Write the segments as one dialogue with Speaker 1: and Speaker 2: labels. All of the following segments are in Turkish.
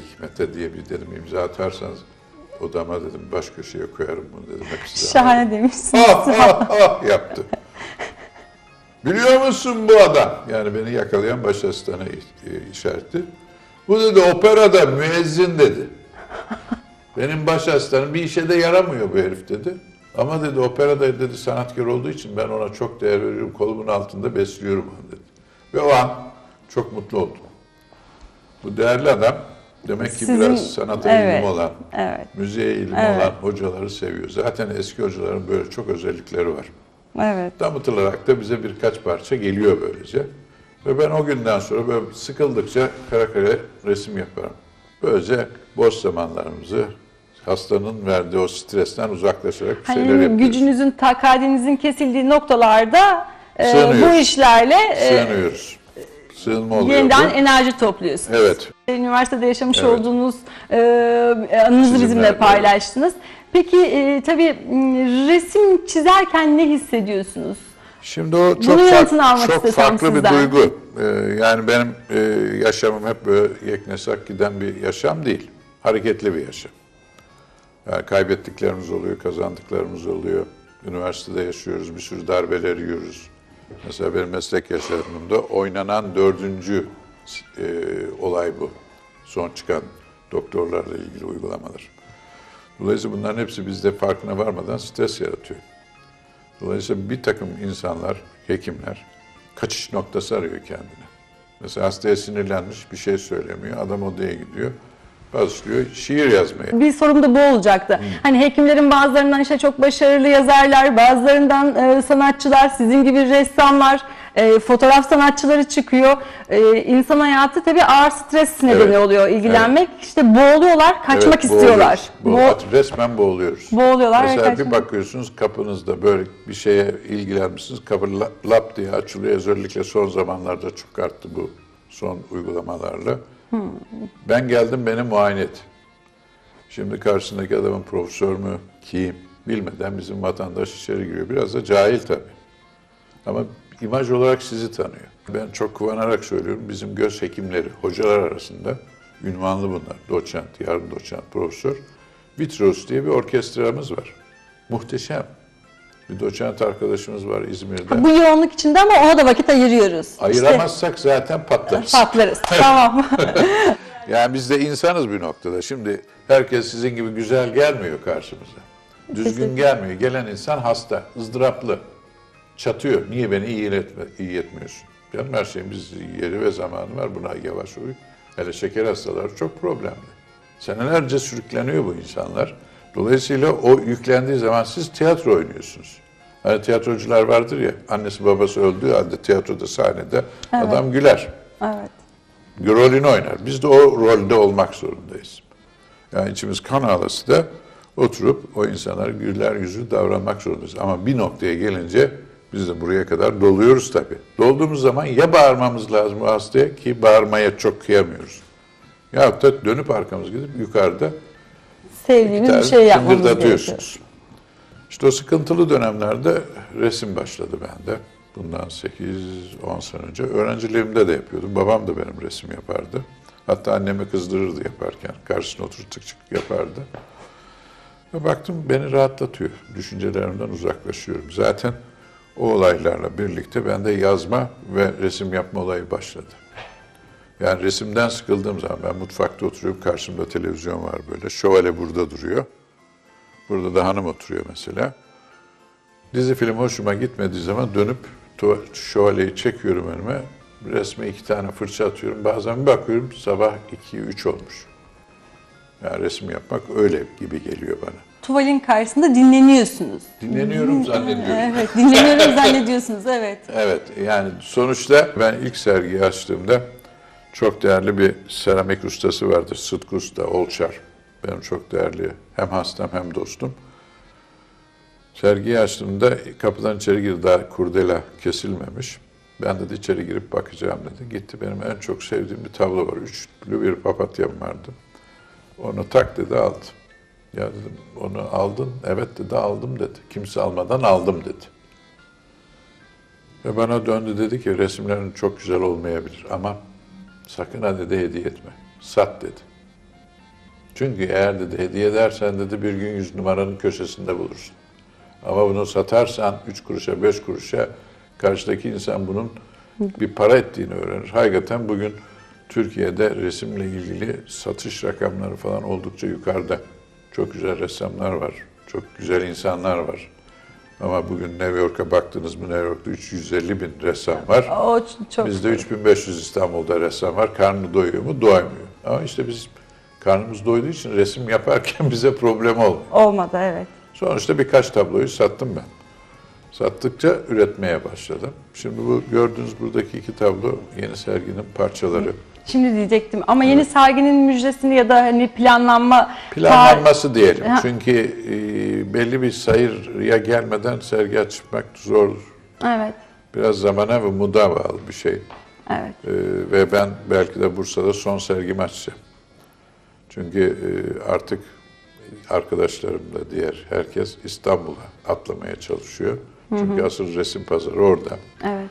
Speaker 1: Hikmet'e diye bir dedim imza atarsanız odama dedim baş köşeye koyarım bunu dedim. Hepsi
Speaker 2: Şahane demişsiniz.
Speaker 1: ah ah ah yaptı. Biliyor musun bu adam? Yani beni yakalayan baş asistanı i- işareti. Bu dedi operada müezzin dedi. Benim baş asistanım bir işe de yaramıyor bu herif dedi. Ama dedi operada dedi sanatkar olduğu için ben ona çok değer veriyorum. Kolumun altında besliyorum onu dedi. Ve o an çok mutlu oldum. Bu değerli adam demek ki
Speaker 2: Sizin-
Speaker 1: biraz sanata
Speaker 2: evet,
Speaker 1: ilgim olan,
Speaker 2: Evet.
Speaker 1: müziğe ilgim
Speaker 2: Evet.
Speaker 1: olan hocaları seviyor. Zaten eski hocaların böyle çok özellikleri var.
Speaker 2: Evet.
Speaker 1: Damıtılarak da bize birkaç parça geliyor böylece. Ve ben o günden sonra böyle sıkıldıkça kara kare resim yaparım. Böylece boş zamanlarımızı hastanın verdiği o stresten uzaklaşarak bir şeyler
Speaker 2: Hani
Speaker 1: yapıyoruz.
Speaker 2: gücünüzün, takatinizin kesildiği noktalarda e, bu işlerle e,
Speaker 1: Sığınıyoruz. Sığınma oluyor
Speaker 2: yeniden
Speaker 1: bu.
Speaker 2: enerji topluyorsunuz.
Speaker 1: Evet.
Speaker 2: Üniversitede yaşamış
Speaker 1: Evet.
Speaker 2: olduğunuz e, anınızı
Speaker 1: Çizimler,
Speaker 2: bizimle
Speaker 1: evet.
Speaker 2: paylaştınız. Peki e, tabii resim çizerken ne hissediyorsunuz?
Speaker 1: Şimdi o çok,
Speaker 2: Bunun
Speaker 1: fark- çok farklı bir
Speaker 2: sizden.
Speaker 1: duygu. Ee, yani benim e, yaşamım hep böyle yeknesak giden bir yaşam değil. Hareketli bir yaşam. Yani kaybettiklerimiz oluyor, kazandıklarımız oluyor. Üniversitede yaşıyoruz, bir sürü darbeler yiyoruz. Mesela benim meslek yaşamımda oynanan dördüncü e, olay bu. Son çıkan doktorlarla ilgili uygulamalar. Dolayısıyla bunların hepsi bizde farkına varmadan stres yaratıyor. Dolayısıyla bir takım insanlar, hekimler kaçış noktası arıyor kendine. Mesela hastaya sinirlenmiş bir şey söylemiyor. Adam odaya gidiyor. Başlıyor şiir yazmaya.
Speaker 2: Bir sorum da bu olacaktı. Hani hekimlerin bazılarından işte çok başarılı yazarlar, bazılarından e, sanatçılar, sizin gibi ressamlar, e, fotoğraf sanatçıları çıkıyor. E, insan hayatı tabii ağır stres nedeni
Speaker 1: Evet.
Speaker 2: oluyor ilgilenmek. İşte boğuluyorlar, kaçmak
Speaker 1: Evet,
Speaker 2: istiyorlar. Bo-
Speaker 1: Bo- resmen boğuluyoruz.
Speaker 2: Boğuluyorlar
Speaker 1: Mesela bir bakıyorsunuz kapınızda böyle bir şeye ilgilenmişsiniz. Kapı la- lap diye açılıyor. Özellikle son zamanlarda çok arttı bu son uygulamalarla. Ben geldim beni muayene et. Şimdi karşısındaki adamın profesör mü, kim bilmeden bizim vatandaş içeri giriyor. Biraz da cahil tabii. Ama imaj olarak sizi tanıyor. Ben çok kullanarak söylüyorum. Bizim göz hekimleri, hocalar arasında ünvanlı bunlar. Doçent, yarım doçent, profesör. Vitros diye bir orkestramız var. Muhteşem. Bir doçent arkadaşımız var İzmir'de.
Speaker 2: Bu yoğunluk içinde ama ona da vakit ayırıyoruz. İşte
Speaker 1: Ayıramazsak zaten patlarız.
Speaker 2: patlarız. tamam.
Speaker 1: Yani biz de insanız bir noktada. Şimdi herkes sizin gibi güzel gelmiyor karşımıza. Düzgün gelmiyor. Gelen insan hasta, ızdıraplı. Çatıyor. Niye beni iyi, etme, iyi etmiyorsun? Canım her şeyin biz yeri ve zamanı var. Buna yavaş uy. Hele şeker hastaları çok problemli. Senelerce sürükleniyor bu insanlar. Dolayısıyla o yüklendiği zaman siz tiyatro oynuyorsunuz. Hani tiyatrocular vardır ya, annesi babası öldüğü halde tiyatroda sahnede adam güler
Speaker 2: evet.
Speaker 1: rolünü oynar. Biz de o rolde olmak zorundayız. Yani içimiz kan ağlası da oturup o insanlara güler yüzü davranmak zorundayız. Ama bir noktaya gelince biz de buraya kadar doluyoruz tabii. Dolduğumuz zaman ya bağırmamız lazım o hastaya ki bağırmaya çok kıyamıyoruz. Yahut da dönüp arkamız gidip yukarıda
Speaker 2: Sevdiğimiz bir şey yapmamız gerekiyor.
Speaker 1: İşte o sıkıntılı dönemlerde resim başladı bende. Bundan 8-10 sene önce. Öğrenciliğimde de yapıyordum. Babam da benim resim yapardı. Hatta annemi kızdırırdı yaparken. Karşısına çık yapardı. Ve baktım beni rahatlatıyor. Düşüncelerimden uzaklaşıyorum. Zaten o olaylarla birlikte bende yazma ve resim yapma olayı başladı. Yani resimden sıkıldığım zaman ben mutfakta oturuyorum. Karşımda televizyon var böyle. Şövalye burada duruyor. Burada da hanım oturuyor mesela. Dizi film hoşuma gitmediği zaman dönüp şövalyeyi çekiyorum önüme. Resme iki tane fırça atıyorum. Bazen bakıyorum sabah 2-3 olmuş. Yani resim yapmak öyle gibi geliyor bana.
Speaker 2: Tuvalin karşısında dinleniyorsunuz.
Speaker 1: Dinleniyorum zannediyorum.
Speaker 2: Evet, dinleniyorum zannediyorsunuz. Evet.
Speaker 1: Evet, yani sonuçta ben ilk sergiyi açtığımda çok değerli bir seramik ustası vardır. Sıtkı Usta, Olçar. Benim çok değerli hem hastam hem dostum. Sergiyi açtığımda kapıdan içeri girdi, daha kurdela kesilmemiş. Ben dedi içeri girip bakacağım dedi. Gitti benim en çok sevdiğim bir tablo var. Üçlü bir papatyam vardı. Onu tak dedi aldı. Ya dedim onu aldın. Evet dedi aldım dedi. Kimse almadan aldım dedi. Ve bana döndü dedi ki resimlerin çok güzel olmayabilir ama sakın ha dedi hediye etme. Sat dedi. Çünkü eğer dedi hediye edersen dedi bir gün yüz numaranın köşesinde bulursun. Ama bunu satarsan üç kuruşa beş kuruşa karşıdaki insan bunun bir para ettiğini öğrenir. Hakikaten bugün Türkiye'de resimle ilgili satış rakamları falan oldukça yukarıda. Çok güzel ressamlar var. Çok güzel insanlar var. Ama bugün New York'a baktınız mı New York'ta 350 bin ressam var.
Speaker 2: O çok
Speaker 1: Bizde 3500 İstanbul'da ressam var. Karnı doyuyor mu? Doymuyor. Ama işte biz karnımız doyduğu için resim yaparken bize problem olmuyor.
Speaker 2: olmadı evet.
Speaker 1: Sonuçta birkaç tabloyu sattım ben. Sattıkça üretmeye başladım. Şimdi bu gördüğünüz buradaki iki tablo yeni serginin parçaları.
Speaker 2: Şimdi diyecektim ama yeni serginin müjdesini ya da hani planlanma
Speaker 1: Planlanması diyelim.
Speaker 2: Ha.
Speaker 1: Çünkü e, belli bir sayıya gelmeden sergi açmak zordur.
Speaker 2: Evet.
Speaker 1: Biraz zamana ve muda bağlı bir şey.
Speaker 2: Evet.
Speaker 1: Ee, ve ben belki de Bursa'da son sergimi açacağım. Çünkü e, artık arkadaşlarım da diğer herkes İstanbul'a atlamaya çalışıyor. Çünkü asıl resim pazarı orada.
Speaker 2: Evet.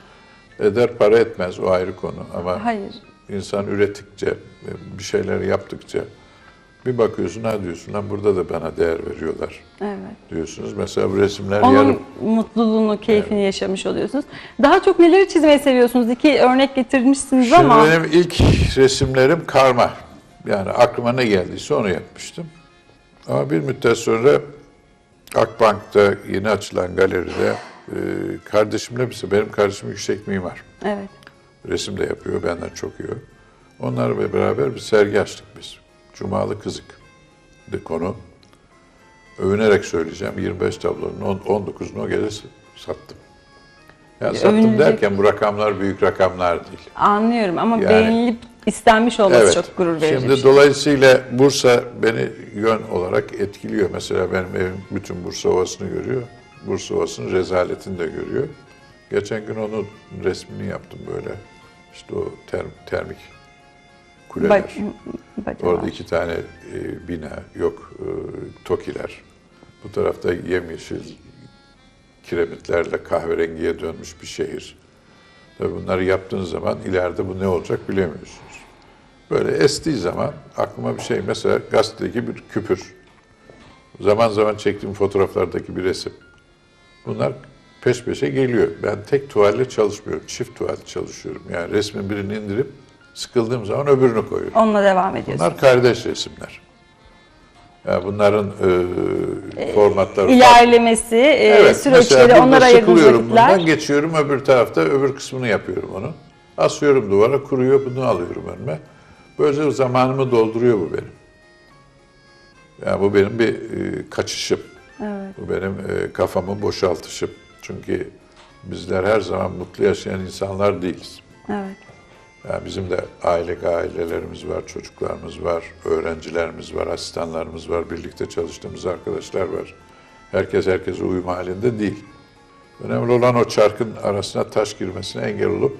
Speaker 1: Eder para etmez o ayrı konu ama
Speaker 2: Hayır.
Speaker 1: insan ürettikçe, e, bir şeyler yaptıkça bir bakıyorsun ha diyorsun lan burada da bana değer veriyorlar
Speaker 2: Evet.
Speaker 1: diyorsunuz. Mesela bu resimler
Speaker 2: Onun
Speaker 1: yarım
Speaker 2: mutluluğunu, keyfini yaşamış oluyorsunuz. Daha çok neleri çizmeyi seviyorsunuz? İki örnek getirmişsiniz
Speaker 1: Şimdi
Speaker 2: ama
Speaker 1: benim ilk resimlerim karma. Yani aklıma ne geldiyse onu yapmıştım. Ama bir müddet sonra Akbank'ta yeni açılan galeride e, kardeşimle bir benim kardeşim yüksek mimar.
Speaker 2: evet.
Speaker 1: Resim de yapıyor, benden çok iyi. Onlarla beraber bir sergi açtık biz. Cumalı Kızık de konu. Övünerek söyleyeceğim 25 tablonun on- 19'unu o gece sattım. Yani sattım
Speaker 2: Övünülecek-
Speaker 1: derken bu rakamlar büyük rakamlar değil.
Speaker 2: Anlıyorum ama
Speaker 1: Yani-
Speaker 2: beğenilip istenmiş olması çok gurur verici.
Speaker 1: Şimdi
Speaker 2: şey.
Speaker 1: dolayısıyla Bursa beni yön olarak etkiliyor. Mesela benim evim bütün Bursa Ovası'nı görüyor. Bursa Ovası'nın rezaletini de görüyor. Geçen gün onun resmini yaptım böyle. İşte o term- termik kuleler.
Speaker 2: Bacağı
Speaker 1: Orada iki tane e, bina, yok e, tokiler. Bu tarafta yemyeşil kiremitlerle kahverengiye dönmüş bir şehir. Tabii bunları yaptığınız zaman ileride bu ne olacak bilemiyorsunuz. Böyle estiği zaman aklıma bir şey mesela gazetedeki bir küpür. Zaman zaman çektiğim fotoğraflardaki bir resim. Bunlar peş peşe geliyor. Ben tek tuvalle çalışmıyorum, çift tuvalle çalışıyorum. Yani resmin birini indirip sıkıldığım zaman öbürünü koyuyorum.
Speaker 2: Onunla devam ediyorsunuz.
Speaker 1: Bunlar kardeş resimler. Yani bunların e, formatları farklı.
Speaker 2: İlerlemesi, e,
Speaker 1: Evet,
Speaker 2: süreçleri, onlara ayırdığınız vakitler.
Speaker 1: bundan, geçiyorum öbür tarafta öbür kısmını yapıyorum onu. Asıyorum duvara, kuruyor, bunu alıyorum önüme. Böylece zamanımı dolduruyor bu benim. Yani bu benim bir e, kaçışım.
Speaker 2: Evet.
Speaker 1: Bu benim e, kafamı boşaltışım. Çünkü bizler her zaman mutlu yaşayan insanlar değiliz.
Speaker 2: Evet.
Speaker 1: Yani bizim de aile ailelerimiz var, çocuklarımız var, öğrencilerimiz var, asistanlarımız var, birlikte çalıştığımız arkadaşlar var. Herkes herkese uyum halinde değil. Önemli olan o çarkın arasına taş girmesine engel olup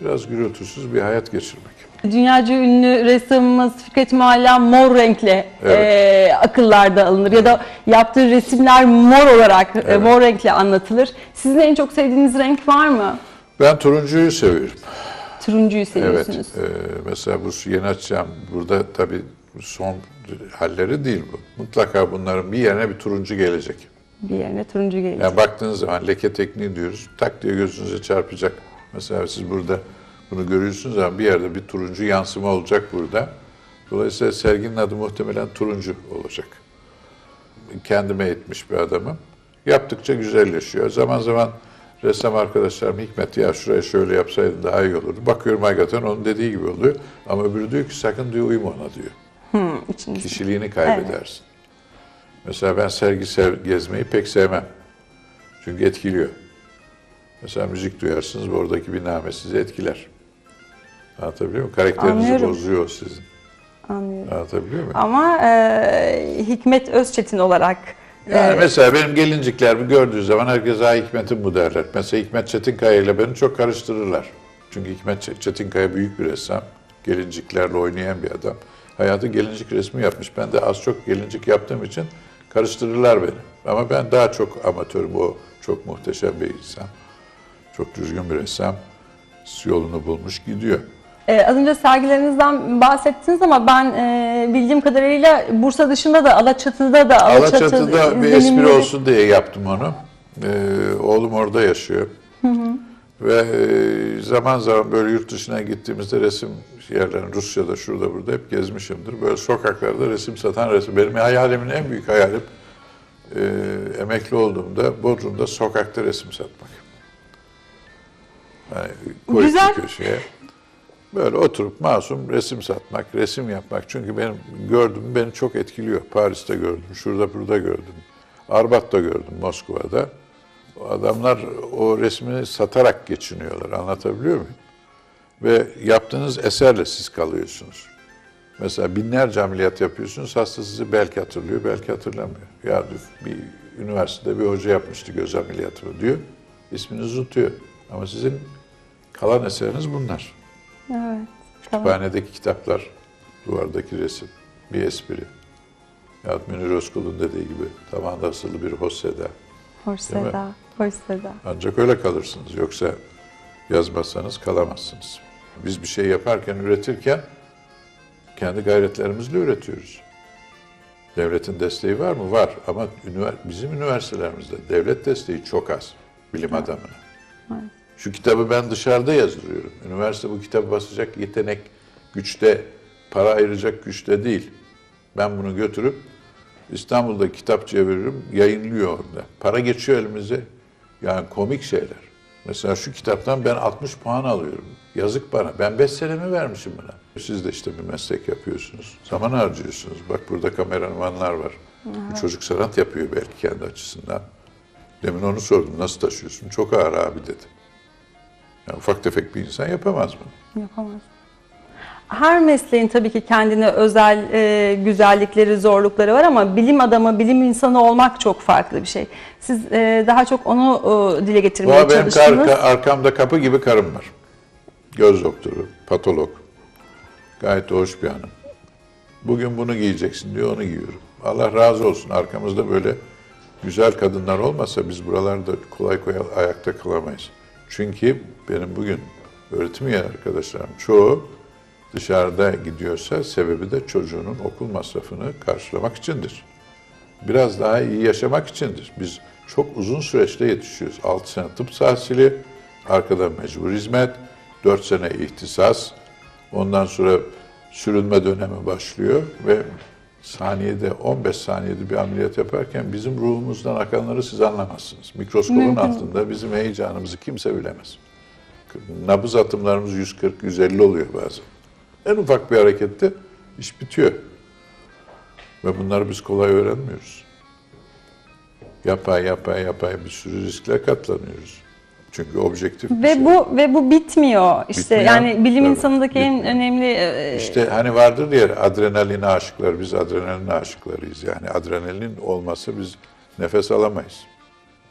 Speaker 1: biraz gürültüsüz bir hayat geçirmek.
Speaker 2: Dünyaca ünlü ressamımız Fikret Mualla mor renkle
Speaker 1: Evet.
Speaker 2: e, akıllarda alınır ya da yaptığı resimler mor olarak, e,
Speaker 1: Evet.
Speaker 2: mor renkle anlatılır. Sizin en çok sevdiğiniz renk var mı?
Speaker 1: Ben turuncuyu seviyorum.
Speaker 2: Turuncuyu
Speaker 1: Evet.
Speaker 2: seviyorsunuz.
Speaker 1: e, mesela bu yeni açacağım, burada tabii son halleri değil bu. Mutlaka bunların bir yerine bir turuncu gelecek.
Speaker 2: Bir yerine turuncu gelecek.
Speaker 1: Yani baktığınız zaman leke tekniği diyoruz. Tak diye gözünüze çarpacak. Mesela siz burada bunu görüyorsunuz ama bir yerde bir turuncu yansıma olacak burada. Dolayısıyla serginin adı muhtemelen turuncu olacak. Kendime etmiş bir adamım. Yaptıkça güzelleşiyor. Zaman zaman ressam arkadaşlarım Hikmet ya şuraya şöyle yapsaydın daha iyi olurdu. Bakıyorum hakikaten onun dediği gibi oluyor. Ama öbürü diyor ki sakın diyor uyma ona diyor.
Speaker 2: Hmm,
Speaker 1: Kişiliğini kaybedersin. Mesela ben sergi sev- gezmeyi pek sevmem. Çünkü etkiliyor. Mesela müzik duyarsınız oradaki bir name sizi etkiler. Anlatabiliyor muyum? Karakterinizi
Speaker 2: Anlıyorum.
Speaker 1: bozuyor sizin.
Speaker 2: Anlıyorum.
Speaker 1: Anlatabiliyor muyum?
Speaker 2: Ama e, Hikmet Özçetin olarak
Speaker 1: Yani
Speaker 2: e,
Speaker 1: mesela benim gelinciklerimi gördüğü zaman herkes ha Hikmet'in bu derler. Mesela Hikmet Çetinkaya ile beni çok karıştırırlar. Çünkü Hikmet Çetinkaya büyük bir ressam. Gelinciklerle oynayan bir adam. Hayatı gelincik resmi yapmış. Ben de az çok gelincik yaptığım için karıştırırlar beni. Ama ben daha çok amatörüm. O çok muhteşem bir insan. Çok düzgün bir ressam. Yolunu bulmuş gidiyor.
Speaker 2: Ee, az önce sergilerinizden bahsettiniz ama ben e, bildiğim kadarıyla Bursa dışında da Alaçatı'da da
Speaker 1: Alaçatı'da bir espri olsun diye yaptım onu. Ee, oğlum orada yaşıyor. Ve e, zaman zaman böyle yurt dışına gittiğimizde resim yerlerini Rusya'da şurada burada hep gezmişimdir. Böyle sokaklarda resim satan resim. Benim hayalimin en büyük hayalim e, emekli olduğumda Bodrum'da sokakta resim satmak. Yani koyup
Speaker 2: Güzel.
Speaker 1: köşeye. Böyle oturup masum resim satmak, resim yapmak. Çünkü benim gördüğüm beni çok etkiliyor. Paris'te gördüm, şurada burada gördüm. Arbat'ta gördüm, Moskova'da. O adamlar o resmini satarak geçiniyorlar. Anlatabiliyor muyum? Ve yaptığınız eserle siz kalıyorsunuz. Mesela binlerce ameliyat yapıyorsunuz, hasta sizi belki hatırlıyor, belki hatırlamıyor. Ya bir üniversitede bir hoca yapmıştı göz ameliyatı diyor. İsminizi unutuyor. Ama sizin kalan eseriniz bunlar.
Speaker 2: Evet. Tamam.
Speaker 1: Kütüphanedeki kitaplar, duvardaki resim, bir espri. Ya Münir Özkul'un dediği gibi tavanda asılı bir hosseda.
Speaker 2: Hoş
Speaker 1: Değil mi?
Speaker 2: seda. Hoş seda.
Speaker 1: Ancak öyle kalırsınız. Yoksa yazmazsanız kalamazsınız. Biz bir şey yaparken, üretirken kendi gayretlerimizle üretiyoruz. Devletin desteği var mı? Var. Ama bizim üniversitelerimizde devlet desteği çok az bilim adamına. Şu kitabı ben dışarıda yazdırıyorum. Üniversite bu kitabı basacak yetenek, güçte, para ayıracak güçte değil. Ben bunu götürüp İstanbul'da kitapçıya veririm, yayınlıyor orada. Para geçiyor elimize. Yani komik şeyler. Mesela şu kitaptan ben 60 puan alıyorum. Yazık bana. Ben 5 senemi vermişim buna. Siz de işte bir meslek yapıyorsunuz. Zaman harcıyorsunuz. Bak burada kameramanlar var. Bu çocuk sanat yapıyor belki kendi açısından. Demin onu sordum. Nasıl taşıyorsun? Çok ağır abi dedi. Yani ufak tefek bir insan yapamaz bunu.
Speaker 2: Yapamaz. Her mesleğin tabii ki kendine özel e, güzellikleri, zorlukları var ama bilim adamı, bilim insanı olmak çok farklı bir şey. Siz e, daha çok onu e, dile getirmeye
Speaker 1: benim
Speaker 2: çalıştınız.
Speaker 1: kar- arkamda kapı gibi karım var. Göz doktoru, patolog. Gayet hoş bir hanım. Bugün bunu giyeceksin diyor, onu giyiyorum. Allah razı olsun. Arkamızda böyle güzel kadınlar olmasa biz buralarda kolay kolay ayakta kalamayız. Çünkü benim bugün öğretim üye arkadaşlarım çoğu dışarıda gidiyorsa sebebi de çocuğunun okul masrafını karşılamak içindir. Biraz daha iyi yaşamak içindir. Biz çok uzun süreçte yetişiyoruz. 6 sene tıp tahsili, arkada mecbur hizmet, 4 sene ihtisas, ondan sonra sürünme dönemi başlıyor ve saniyede 15 saniyede bir ameliyat yaparken bizim ruhumuzdan akanları siz anlamazsınız. Mikroskopun
Speaker 2: Mümkün.
Speaker 1: altında bizim heyecanımızı kimse bilemez. Nabız atımlarımız 140-150 oluyor bazen. En ufak bir harekette iş bitiyor. Ve bunları biz kolay öğrenmiyoruz. Yapay yapay yapay bir sürü riskle katlanıyoruz. Çünkü objektif
Speaker 2: Ve
Speaker 1: şey.
Speaker 2: bu ve bu bitmiyor. İşte
Speaker 1: Bitmiyor.
Speaker 2: yani bilim
Speaker 1: Tabii,
Speaker 2: insanındaki en önemli e,
Speaker 1: İşte hani vardır ya adrenalin aşıklar, biz adrenalin aşıklarıyız. Yani adrenalin olmasa biz nefes alamayız.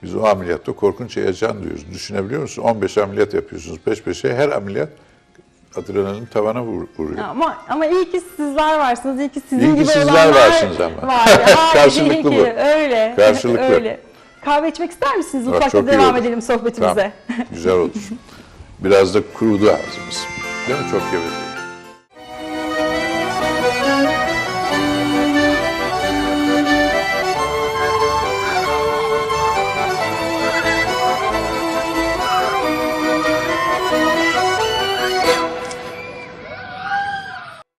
Speaker 1: Biz o ameliyatta korkunç heyecan duyuyoruz. Düşünebiliyor musun? 15 ameliyat yapıyorsunuz peş peşe. Her ameliyat adrenalin tavana vur- vuruyor.
Speaker 2: ama ama iyi ki sizler varsınız. İyi ki sizin
Speaker 1: İyi ki
Speaker 2: gibi
Speaker 1: sizler
Speaker 2: olanlar
Speaker 1: varsınız ama.
Speaker 2: Var. Aa,
Speaker 1: Karşılıklı
Speaker 2: iyi ki.
Speaker 1: bu.
Speaker 2: Öyle.
Speaker 1: Karşılıklı.
Speaker 2: Öyle. Kahve içmek ister misiniz? Mutfakta devam
Speaker 1: olur.
Speaker 2: edelim sohbetimize.
Speaker 1: Tamam, güzel olur. Biraz da kurudu ağzımız. Değil mi? Çok gevezeyiz.